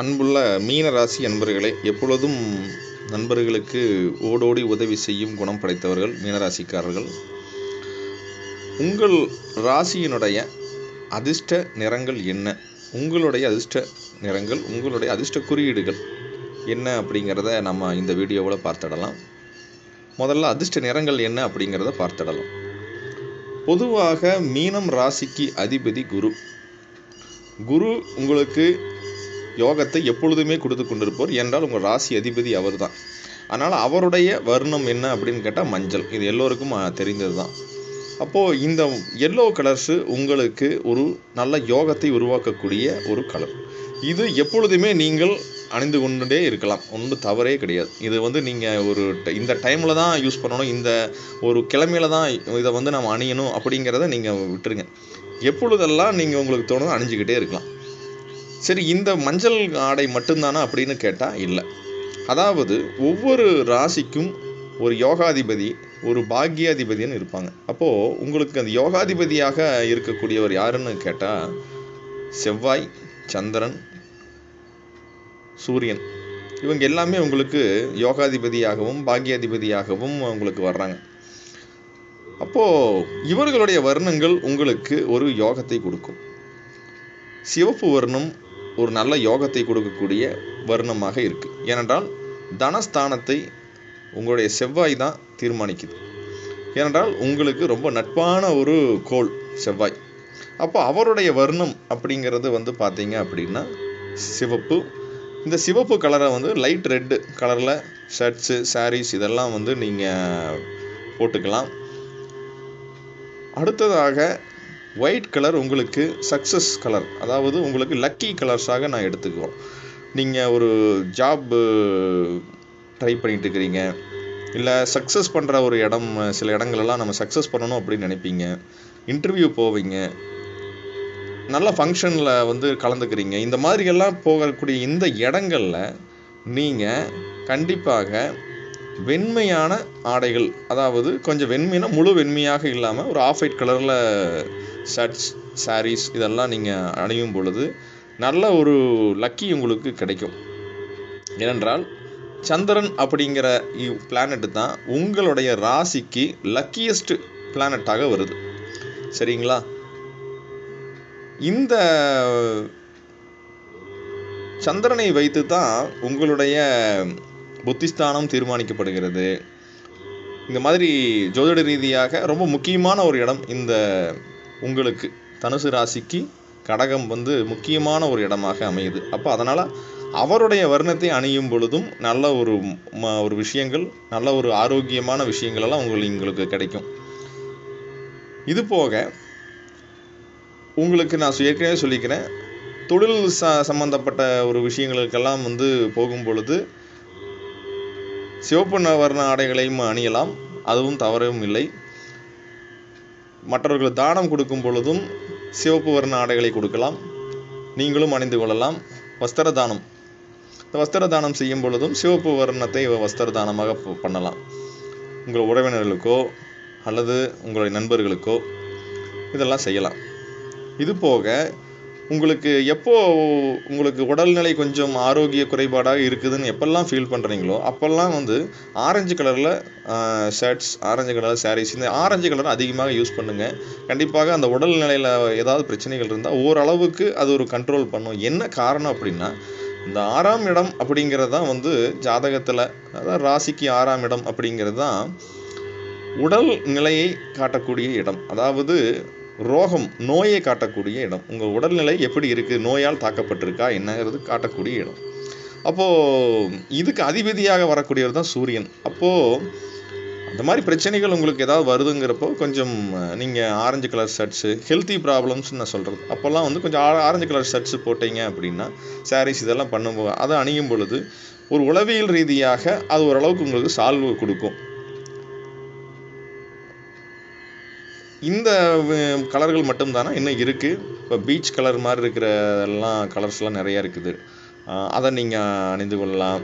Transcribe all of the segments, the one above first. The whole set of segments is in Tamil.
அன்புள்ள மீன ராசி அன்பர்களே எப்பொழுதும் நண்பர்களுக்கு ஓடோடி உதவி செய்யும் குணம் படைத்தவர்கள் மீனராசிக்காரர்கள். உங்கள் ராசியினுடைய அதிர்ஷ்ட நிறங்கள் என்ன? உங்களுடைய அதிர்ஷ்ட நிறங்கள் உங்களுடைய அதிர்ஷ்ட குறியீடுகள் என்ன அப்படிங்கிறத நம்ம இந்த வீடியோவில் பார்த்துடலாம். முதல்ல அதிர்ஷ்ட நிறங்கள் என்ன அப்படிங்கிறத பார்த்துடலாம். பொதுவாக மீனம் ராசிக்கு அதிபதி குரு. குரு உங்களுக்கு யோகத்தை எப்பொழுதுமே கொடுத்து கொண்டிருப்பவர் என்றால் உங்கள் ராசி அதிபதி அவர் தான் அதனால் அவருடைய வர்ணம் என்ன அப்படின்னு கேட்டால் மஞ்சள். இது எல்லோருக்கும் தெரிந்தது தான் அப்போது இந்த எல்லோ கலர்ஸு உங்களுக்கு ஒரு நல்ல யோகத்தை உருவாக்கக்கூடிய ஒரு கலர் இது எப்பொழுதுமே நீங்கள் அணிந்து கொண்டே இருக்கலாம். ஒன்றும் தவறே கிடையாது. இது வந்து நீங்கள் ஒரு இந்த டைமில் தான் யூஸ் பண்ணணும். இந்த ஒரு கிழமையில தான் இதை வந்து நம்ம அணியணும் அப்படிங்கிறத நீங்கள் விட்டுருங்க. எப்பொழுதெல்லாம் நீங்கள் உங்களுக்கு தோணுதோ அணிஞ்சிக்கிட்டே இருக்கலாம். சரி இந்த மஞ்சள் ஆடை மட்டும்தானா அப்படின்னு கேட்டால் இல்லை. அதாவது ஒவ்வொரு ராசிக்கும் ஒரு யோகாதிபதி ஒரு பாக்யாதிபதின்னு இருப்பாங்க. அப்போது உங்களுக்கு அந்த யோகாதிபதியாக இருக்கக்கூடியவர் யாருன்னு கேட்டால் செவ்வாய் சந்திரன் சூரியன். இவங்க எல்லாமே உங்களுக்கு யோகாதிபதியாகவும் பாக்யாதிபதியாகவும் உங்களுக்கு வர்றாங்க. அப்போது இவர்களுடைய வர்ணங்கள் உங்களுக்கு ஒரு யோகத்தை கொடுக்கும். சிவப்பு வர்ணம் ஒரு நல்ல யோகத்தை கொடுக்கக்கூடிய வர்ணமாக இருக்குது ஏனென்றால் தனஸ்தானத்தை உங்களுடைய செவ்வாய் தான் தீர்மானிக்குது. ஏனென்றால் உங்களுக்கு ரொம்ப நட்பான ஒரு கோள் செவ்வாய். அப்போ அவருடைய வர்ணம் அப்படிங்கிறது வந்து பார்த்தீங்க அப்படின்னா சிவப்பு. இந்த சிவப்பு கலரை வந்து லைட் ரெட்டு கலரில் ஷர்ட்ஸு சாரீஸ் இதெல்லாம் வந்து நீங்கள் போட்டுக்கலாம். அடுத்ததாக ஒயிட் கலர் உங்களுக்கு சக்ஸஸ் கலர் அதாவது உங்களுக்கு லக்கி கலர்ஸாக நான் எடுத்துக்குவோம் நீங்கள் ஒரு ஜாப் ட்ரை பண்ணிகிட்டு இருக்கிறீங்க. இல்லை சக்ஸஸ் பண்ணுற ஒரு இடம் சில இடங்களெல்லாம் நம்ம சக்ஸஸ் பண்ணணும் அப்படின்னு நினைப்பீங்க. இன்டர்வியூ போவீங்க. நல்ல ஃபங்க்ஷனில் வந்து கலந்துக்கிறீங்க. இந்த மாதிரியெல்லாம் போகக்கூடிய இந்த இடங்களில் நீங்கள் கண்டிப்பாக வெண்மையான ஆடைகள் அதாவது கொஞ்சம் வெண்மைனா முழு வெண்மையாக இல்லாமல் ஒரு ஆஃப் ஒயிட் கலரில் ஷர்ட்ஸ் சாரீஸ் இதெல்லாம் நீங்கள் அணியும் பொழுது நல்ல ஒரு லக்கி உங்களுக்கு கிடைக்கும். ஏனென்றால் சந்திரன் அப்படிங்கிற பிளானெட்டு தான் உங்களுடைய ராசிக்கு லக்கியஸ்ட் பிளானட்டாக வருது. சரிங்களா? இந்த சந்திரனை வைத்து தான் உங்களுடைய புத்திஸ்தானம் தீர்மானிக்கப்படுகிறது. இந்த மாதிரி ஜோதிட ரீதியாக ரொம்ப முக்கியமான ஒரு இடம் இந்த உங்களுக்கு. தனுசு ராசிக்கு கடகம் வந்து முக்கியமான ஒரு இடமாக அமையுது. அப்போ அதனால் அவருடைய வர்ணத்தை அணியும் பொழுதும் நல்ல ஒரு ம- ஒரு விஷயங்கள் நல்ல ஒரு ஆரோக்கியமான விஷயங்கள் எல்லாம் உங்களுக்கு உங்களுக்கு கிடைக்கும். இது போக உங்களுக்கு நான் ஏற்கனவே சொல்லிக்கிறேன் தொழில் ச சம்மந்தப்பட்ட ஒரு விஷயங்களுக்கெல்லாம் வந்து போகும் பொழுது சிவப்பு வர்ண ஆடைகளையும் அணியலாம். அதுவும் தவறவும் இல்லை. மற்றவர்கள் தானம் கொடுக்கும் பொழுதும் சிவப்பு வர்ண ஆடைகளை கொடுக்கலாம். நீங்களும் அணிந்து கொள்ளலாம். வஸ்திர தானம் இந்த வஸ்திர தானம் செய்யும் பொழுதும் சிவப்பு வர்ணத்தை வஸ்திர தானமாக பண்ணலாம். உங்கள் உறவினர்களுக்கோ அல்லது உங்களுடைய நண்பர்களுக்கோ இதெல்லாம் செய்யலாம். இது போக உங்களுக்கு எப்போ உங்களுக்கு உடல்நிலை கொஞ்சம் ஆரோக்கிய குறைபாடாக இருக்குதுன்னு எப்பெல்லாம் ஃபீல் பண்ணுறீங்களோ அப்போல்லாம் வந்து ஆரஞ்சு கலரில் ஷர்ட்ஸ் ஆரஞ்சு கலர் சாரீஸ் இந்த ஆரஞ்சு கலர் அதிகமாக யூஸ் பண்ணுங்கள் கண்டிப்பாக அந்த உடல்நிலையில் ஏதாவது பிரச்சனைகள் இருந்தால் ஓரளவுக்கு அது ஒரு கண்ட்ரோல் பண்ணும். என்ன காரணம் அப்படின்னா இந்த ஆறாம் இடம் அப்படிங்கிறது தான் வந்து ஜாதகத்தில் அதாவது ராசிக்கு ஆறாம் இடம் அப்படிங்கிறது தான் உடல் நிலையை காட்டக்கூடிய இடம். அதாவது ரோகம் நோயை காட்டக்கூடிய இடம். உங்கள் உடல்நிலை எப்படி இருக்குது நோயால் தாக்கப்பட்டிருக்கா? என்னங்கிறது காட்டக்கூடிய இடம். அப்போது இதுக்கு அதிபதியாக வரக்கூடியவர் தான் சூரியன். அப்போது அந்த மாதிரி பிரச்சனைகள் உங்களுக்கு ஏதாவது வருதுங்கிறப்போ கொஞ்சம் நீங்கள் ஆரஞ்சு கலர் ஷர்ட்ஸு ஹெல்த்தி ப்ராப்ளம்ஸ்னு நான் சொல்கிறது அப்போல்லாம் வந்து கொஞ்சம் ஆ- ஆரஞ்சு கலர் ஷர்ட்ஸு போட்டீங்க அப்படின்னா சாரீஸ் இதெல்லாம் பண்ணும்போது அதை அணியும் பொழுது ஒரு உளவியல் ரீதியாக அது ஓரளவுக்கு உங்களுக்கு சால்வு கொடுக்கும். இந்த கலர்கள் மட்டும்தானா? இன்னும் இருக்குது இப்போ பீச் கலர் மாதிரி இருக்கிற எல்லாம் கலர்ஸ்லாம் நிறையா இருக்குது. அதை நீங்கள் அணிந்து கொள்ளலாம்.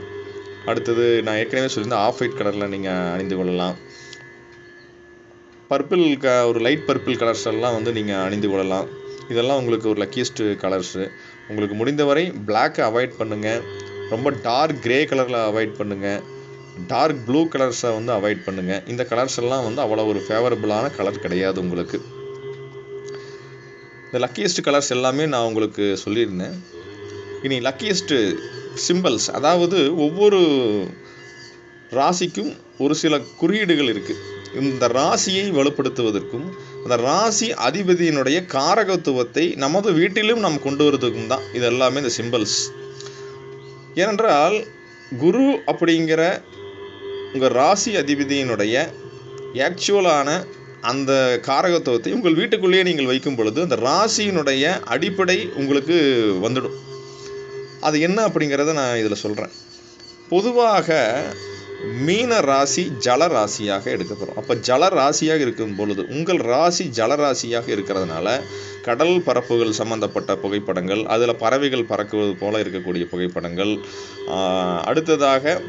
அடுத்தது நான் ஏற்கனவே சொல்லியிருந்தேன் ஆஃப் ஒயிட் கலரில் நீங்கள் அணிந்து கொள்ளலாம். பர்பிள் க ஒரு லைட் பர்பிள் கலர்ஸ் எல்லாம் வந்து நீங்கள் அணிந்து கொள்ளலாம். இதெல்லாம் உங்களுக்கு ஒரு லக்கியஸ்ட் கலர்ஸு உங்களுக்கு முடிந்தவரை பிளாக்கை அவாய்ட் பண்ணுங்கள் ரொம்ப டார்க் கிரே கலரில் அவாய்ட் பண்ணுங்கள் டார்க் ப்ளூ கலர்ஸை வந்து அவாய்ட் பண்ணுங்கள் இந்த கலர்ஸ் எல்லாம் வந்து அவ்வளோ ஒரு ஃபேவரபுளான கலர் கிடையாது உங்களுக்கு. இந்த லக்கியஸ்ட் கலர்ஸ் எல்லாமே நான் உங்களுக்கு சொல்லியிருந்தேன். இனி லக்கியஸ்ட்டு சிம்பிள்ஸ் அதாவது ஒவ்வொரு ராசிக்கும் ஒரு சில குறியீடுகள் இருக்குது இந்த ராசியை வலுப்படுத்துவதற்கும் அந்த ராசி அதிபதியினுடைய காரகத்துவத்தை நமது வீட்டிலும் நாம் கொண்டு வருவதற்கும் தான் இது எல்லாமே இந்த சிம்பிள்ஸ் ஏனென்றால் குரு அப்படிங்கிற உங்கள் ராசி அதிபதியினுடைய ஆக்சுவலான அந்த காரகத்துவத்தை உங்கள் வீட்டுக்குள்ளேயே நீங்கள் வைக்கும் பொழுது அந்த ராசியினுடைய அடிப்படை உங்களுக்கு வந்துடும். அது என்ன அப்படிங்கிறத நான் இதில் சொல்கிறேன். பொதுவாக மீன ராசி ஜல ராசியாக எடுக்கப்படும். அப்போ ஜல ராசியாக இருக்கும் பொழுது உங்கள் ராசி ஜல ராசியாக இருக்கிறதுனால கடல் பரப்புகள் சம்பந்தப்பட்ட புகைப்படங்கள் அதில் பறவைகள் பறக்குவது போல இருக்கக்கூடிய புகைப்படங்கள் அடுத்ததாக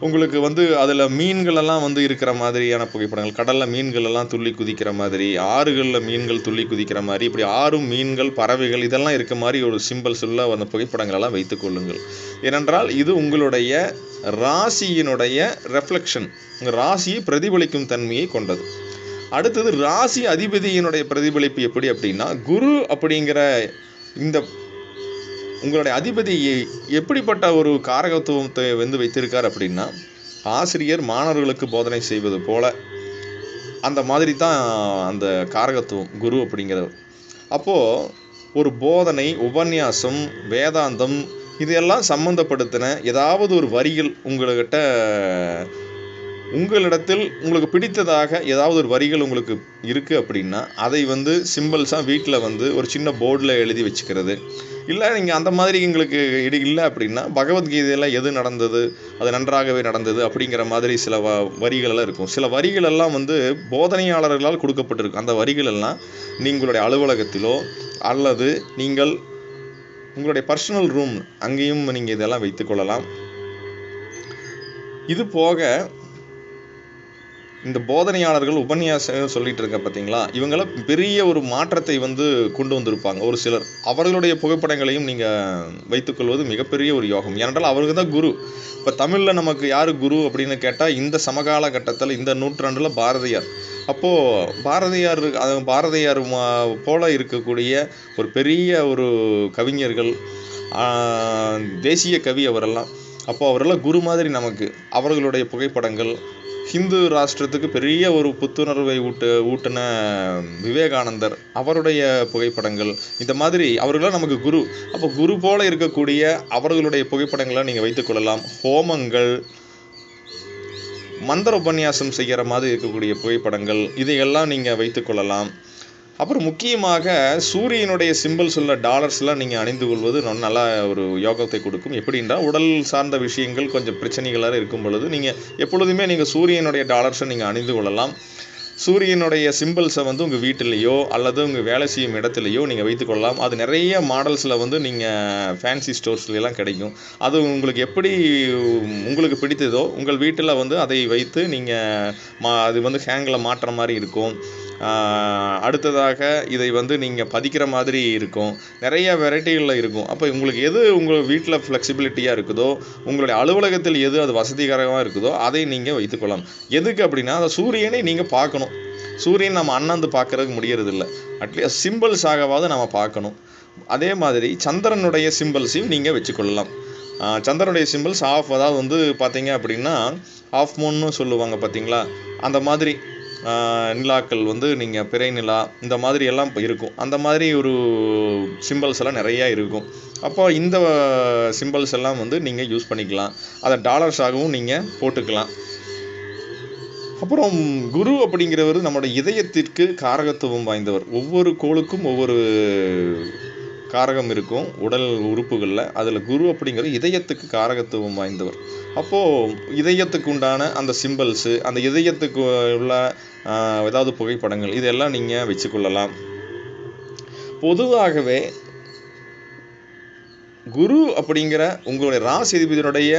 உங்களுக்கு வந்து அதில் மீன்களெல்லாம் வந்து இருக்கிற மாதிரியான புகைப்படங்கள் கடலில் மீன்களெல்லாம் துள்ளி குதிக்கிற மாதிரி ஆறுகளில் மீன்கள் துள்ளி குதிக்கிற மாதிரி இப்படி ஆறும் மீன்கள் பறவைகள் இதெல்லாம் இருக்க மாதிரி ஒரு சிம்பிள்ஸ் உள்ள அந்த புகைப்படங்கள் எல்லாம் வைத்துக் கொள்ளுங்கள். ஏனென்றால் இது உங்களுடைய ராசியினுடைய ரெஃப்ளெக்ஷன் உங்கள் ராசியை பிரதிபலிக்கும் தன்மையை கொண்டது. அடுத்தது ராசி அதிபதியினுடைய பிரதிபலிப்பு எப்படி அப்படின்னா குரு அப்படிங்கிற இந்த உங்களுடைய அதிபதி எ- எப்படிப்பட்ட ஒரு காரகத்துவத்தை வந்து வைத்திருக்கார் அப்படின்னா ஆசிரியர் மாணவர்களுக்கு போதனை செய்வது போல அந்த மாதிரி தான் அந்த காரகத்துவம் குரு அப்படிங்கிறவர். அப்போது ஒரு போதனை உபன்யாசம் வேதாந்தம் இதெல்லாம் சம்மந்தப்படுத்தின ஏதாவது ஒரு வரிகள் உங்கள்கிட்ட உங்களிடத்தில் உங்களுக்கு பிடித்ததாக ஏதாவது ஒரு வரிகள் உங்களுக்கு இருக்குது அப்படின்னா அதை வந்து சிம்பிள்ஸாக வீட்டில் வந்து ஒரு சின்ன போர்டில் எழுதி வச்சுக்கிறது. இல்லை நீங்கள் அந்த மாதிரி எங்களுக்கு இடி இல்லை அப்படின்னா பகவத்கீதையில் எது நடந்தது அது நன்றாகவே நடந்தது அப்படிங்கிற மாதிரி சில வ வரிகளெல்லாம் இருக்கும். சில வரிகள் எல்லாம் வந்து போதனையாளர்களால் கொடுக்கப்பட்டிருக்கும் அந்த வரிகள் எல்லாம் நீங்களுடைய அலுவலகத்திலோ அல்லது நீங்கள் உங்களுடைய பர்சனல் ரூம் அங்கேயும் நீங்கள் இதெல்லாம் வைத்துக்கொள்ளலாம் இது போக இந்த போதனையாளர்கள் உபன்யாசம் சொல்லிட்டு இருக்க பார்த்தீங்களா இவங்களாம் பெரிய ஒரு மாற்றத்தை வந்து கொண்டு வந்திருப்பாங்க. ஒரு சிலர் அவர்களுடைய புகைப்படங்களையும் நீங்கள் வைத்துக்கொள்வது மிகப்பெரிய ஒரு யோகம். ஏனென்றால் அவருக்கு தான் குரு. இப்போ தமிழில் நமக்கு யார் குரு அப்படின்னு கேட்டால் இந்த சமகால கட்டத்தில் இந்த நூற்றாண்டில் பாரதியார். அப்போது பாரதியார் பாரதியார் மா- போல இருக்கக்கூடிய ஒரு பெரிய ஒரு கவிஞர்கள் தேசிய கவி அவரெல்லாம். அப்போ அவரெல்லாம் குரு மாதிரி நமக்கு. அவர்களுடைய புகைப்படங்கள் ஹிந்து ராஷ்டிரத்துக்கு பெரிய ஒரு புத்துணர்வை ஊட்டு ஊட்டின விவேகானந்தர். அவருடைய புகைப்படங்கள் இந்த மாதிரி அவர்களாம் நமக்கு குரு. அப்போ குரு போல இருக்கக்கூடிய அவர்களுடைய புகைப்படங்களை நீங்கள் வைத்துக்கொள்ளலாம் ஹோமங்கள் மந்திர உபன்யாசம் செய்கிற மாதிரி இருக்கக்கூடிய புகைப்படங்கள் இதையெல்லாம் நீங்கள் வைத்துக்கொள்ளலாம் அப்புறம் முக்கியமாக சூரியனுடைய சிம்பிள்ஸ் உள்ள டாலர்ஸ்லாம் நீங்கள் அணிந்து கொள்வது ரொம்ப நல்லா ஒரு யோகத்தை கொடுக்கும். எப்படின்னா உடல் சார்ந்த விஷயங்கள் கொஞ்சம் பிரச்சனைகளாக இருக்கும் பொழுது நீங்கள் எப்பொழுதுமே நீங்கள் சூரியனுடைய டாலர்ஸை நீங்கள் அணிந்து கொள்ளலாம். சூரியனுடைய சிம்பிள்ஸை வந்து உங்கள் வீட்டிலேயோ அல்லது உங்கள் வேலை செய்யும் இடத்துலையோ நீங்கள் வைத்துக்கொள்ளலாம். அது நிறைய மாடல்ஸில் வந்து நீங்கள் ஃபேன்சி ஸ்டோர்ஸ்லாம் கிடைக்கும். அது உங்களுக்கு எப்படி உங்களுக்கு பிடித்ததோ உங்கள் வீட்டில் வந்து அதை வைத்து நீங்கள் மா அது வந்து ஹேங்கில் மாட்டுற மாதிரி இருக்கும். அடுத்ததாக இதை வந்து நீங்கள் பதிக்கிற மாதிரி இருக்கும். நிறைய வெரைட்டிகளில் இருக்கும். அப்போ உங்களுக்கு எது உங்கள் வீட்டில் ஃப்ளெக்சிபிலிட்டியாக இருக்குதோ உங்களுடைய அலுவலகத்தில் எது அது வசதிகரமாக இருக்குதோ அதை நீங்கள் வைத்துக்கொள்ளலாம். எதுக்கு அப்படின்னா அந்த சூரியனை நீங்கள் பார்க்கணும். சூரியன் நம்ம அண்ணாந்து பார்க்கறதுக்கு முடியறதில்ல. அட்லீஸ்ட் சிம்பிள்ஸ் ஆகவாவது நம்ம பார்க்கணும். அதே மாதிரி சந்திரனுடைய சிம்பிள்ஸையும் நீங்கள் வச்சுக்கொள்ளலாம். சந்திரனுடைய சிம்பிள்ஸ் ஆஃப் அதாவது வந்து பார்த்தீங்க அப்படின்னா ஆஃப் மூன்னு சொல்லுவாங்க பார்த்தீங்களா? அந்த மாதிரி நிலாக்கள் வந்து நீங்கள் பிறை நிலா இந்த மாதிரி எல்லாம் இருக்கும். அந்த மாதிரி ஒரு சிம்பிள்ஸ் எல்லாம் நிறையா இருக்கும். அப்போ இந்த சிம்பிள்ஸ் எல்லாம் வந்து நீங்கள் யூஸ் பண்ணிக்கலாம். அதை டாலர்ஸாகவும் நீங்கள் போட்டுக்கலாம். அப்புறம் குரு அப்படிங்கிறவர் நம்மளோட இதயத்திற்கு காரகத்துவம் வாய்ந்தவர். ஒவ்வொரு கோளுக்கும் ஒவ்வொரு காரகம் இருக்கும் உடல் உறுப்புகளில். அதில் குரு அப்படிங்கிறது இதயத்துக்கு காரகத்துவம் வாய்ந்தவர். அப்போது இதயத்துக்கு உண்டான அந்த சிம்பிள்ஸு அந்த இதயத்துக்கு உள்ள ஏதாவது புகைப்படங்கள் இதெல்லாம் நீங்கள் வச்சுக்கொள்ளலாம். பொதுவாகவே குரு அப்படிங்கிற உங்களுடைய ராசி அதிபதியினுடைய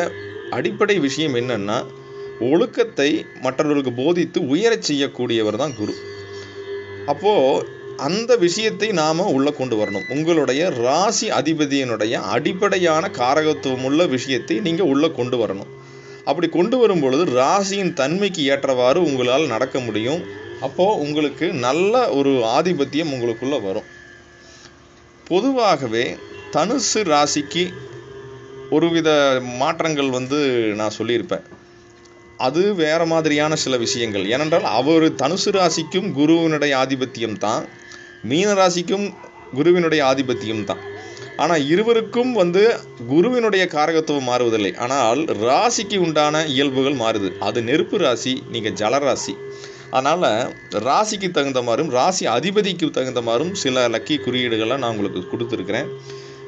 அடிப்படை விஷயம் என்னென்னா ஒழுக்கத்தை மற்றவர்களுக்கு போதித்து உயரச் செய்யக்கூடியவர் தான் குரு. அப்போது அந்த விஷயத்தை நாம் உள்ளே கொண்டு வரணும். உங்களுடைய ராசி அதிபதியினுடைய அடிப்படையான காரகத்துவம் உள்ள விஷயத்தை நீங்கள் உள்ளே கொண்டு வரணும். அப்படி கொண்டு வரும் பொழுது ராசியின் தன்மைக்கு ஏற்றவாறு உங்களால் நடக்க முடியும். அப்போது உங்களுக்கு நல்ல ஒரு ஆதிபத்தியம் உங்களுக்குள்ளே வரும். பொதுவாகவே தனுசு ராசிக்கு ஒருவித மாற்றங்கள் வந்து நான் சொல்லியிருப்பேன். அது வேற மாதிரியான சில விஷயங்கள். ஏனென்றால் அவர் தனுசு ராசிக்கும் குருவினுடைய ஆதிபத்தியம் தான். மீன ராசிக்கும் குருவினுடைய ஆதிபத்தியம் தான். ஆனால் இருவருக்கும் வந்து குருவினுடைய காரகத்துவம் மாறுவதில்லை. ஆனால் ராசிக்கு உண்டான இயல்புகள் மாறுது. அது நெருப்பு ராசி நீங்கள் ஜலராசி அதனால் ராசிக்கு தகுந்த மாதிரும் ராசி அதிபதிக்கு தகுந்த மாதிரும் சில லக்கி குறியீடுகளை நான் உங்களுக்கு கொடுத்துருக்குறேன்.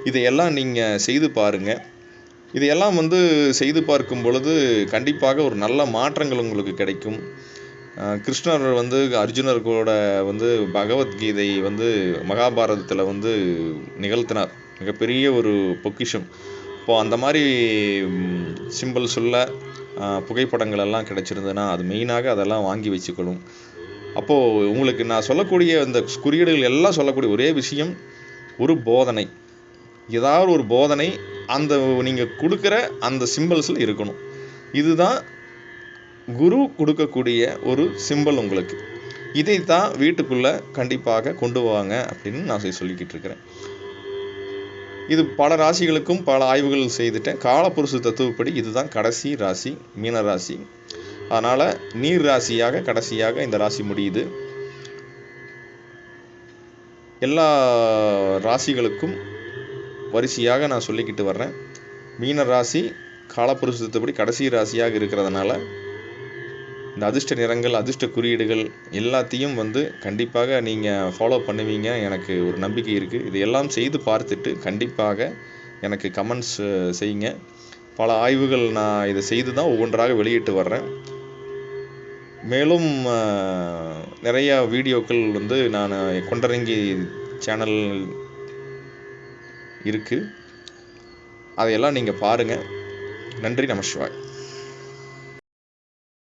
இதையெல்லாம் நீங்கள் செய்து பாருங்கள் இதையெல்லாம் வந்து செய்து பார்க்கும் பொழுது கண்டிப்பாக ஒரு நல்ல மாற்றங்கள் உங்களுக்கு கிடைக்கும். கிருஷ்ணர் வந்து அர்ஜுனர் கூட வந்து பகவத்கீதை வந்து மகாபாரதத்தில் வந்து நிகழ்த்தினார். மிகப்பெரிய ஒரு பொக்கிஷம். இப்போது அந்த மாதிரி சிம்பிள் சொல்ல புகைப்படங்கள் எல்லாம் கிடைச்சிருந்ததுன்னா அது மெயினாக அதெல்லாம் வாங்கி வச்சுக்கணும். அப்போது உங்களுக்கு நான் சொல்லக்கூடிய இந்த குறியீடுகள் எல்லாம் சொல்லக்கூடிய ஒரே விஷயம் ஒரு போதனை. ஏதாவது ஒரு போதனை அந்த நீங்கள் கொடுக்குற அந்த சிம்பிள்ஸில் இருக்கணும். இதுதான் குரு கொடுக்கக்கூடிய ஒரு சிம்பல் உங்களுக்கு. இதை தான் வீட்டுக்குள்ளே கண்டிப்பாக கொண்டு வாங்க அப்படின்னு நான் சொல்லி- சொல்லிக்கிட்டு இருக்கிறேன். இது பல ராசிகளுக்கும் பல ஆய்வுகள் செய்துட்டேன். காலப்புருஷ தத்துவப்படி இதுதான் கடைசி ராசி மீன ராசி. அதனால் நீர் ராசியாக கடைசியாக இந்த ராசி முடியுது. எல்லா ராசிகளுக்கும் வரிசையாக நான் சொல்லிக்கிட்டு வர்றேன். மீன ராசி காலப்புருஷத்தப்படி கடைசி ராசியாக இருக்கிறதுனால இந்த அதிர்ஷ்ட நிறங்கள் அதிர்ஷ்ட குறியீடுகள் எல்லாத்தையும் வந்து கண்டிப்பாக நீங்கள் ஃபாலோ பண்ணுவீங்க. எனக்கு ஒரு நம்பிக்கை இருக்குது இதையெல்லாம் செய்து பார்த்துட்டு கண்டிப்பாக எனக்கு கமெண்ட்ஸ் செய்யுங்க. பல ஆய்வுகள் நான் இதை செய்து தான் ஒவ்வொன்றாக வெளியிட்டு வர்றேன். மேலும் நிறையா நிறைய வீடியோக்கள் வந்து நான் கொண்டரங்கி சேனல் இருக்குது அதையெல்லாம் நீங்கள் பாருங்கள் நன்றி நமசிவாய்